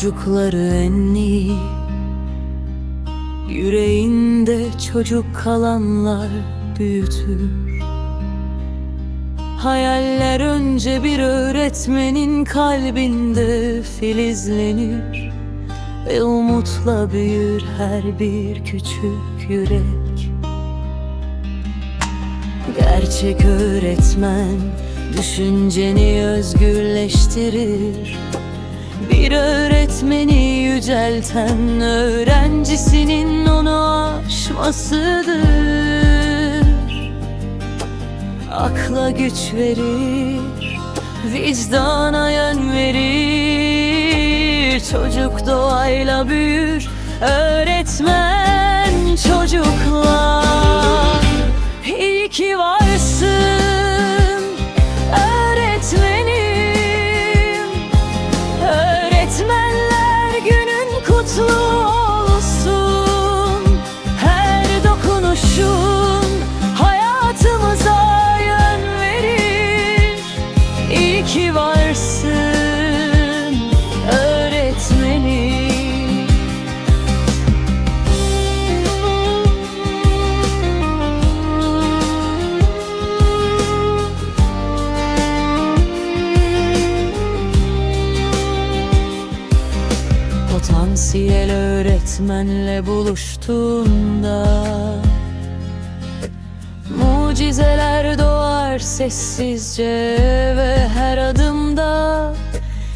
çocukları enni. Yüreğinde çocuk kalanlar büyütür. Hayaller önce bir öğretmenin kalbinde filizlenir Ve umutla büyür her bir küçük yürek. Gerçek öğretmen düşünceni özgürleştirir Bir öğretmeni yücelten öğrencisinin onu aşmasıdır. Akla güç verir, vicdana yön verir. Çocuk doğayla büyür, öğretmen ki varsın öğretmenim Potansiyel öğretmenle buluştuğunda Mucizeler doğar sessizce ve her adımda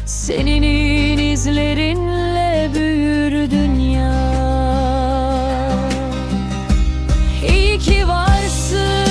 Senin izlerinle büyür dünya. İyi ki varsın.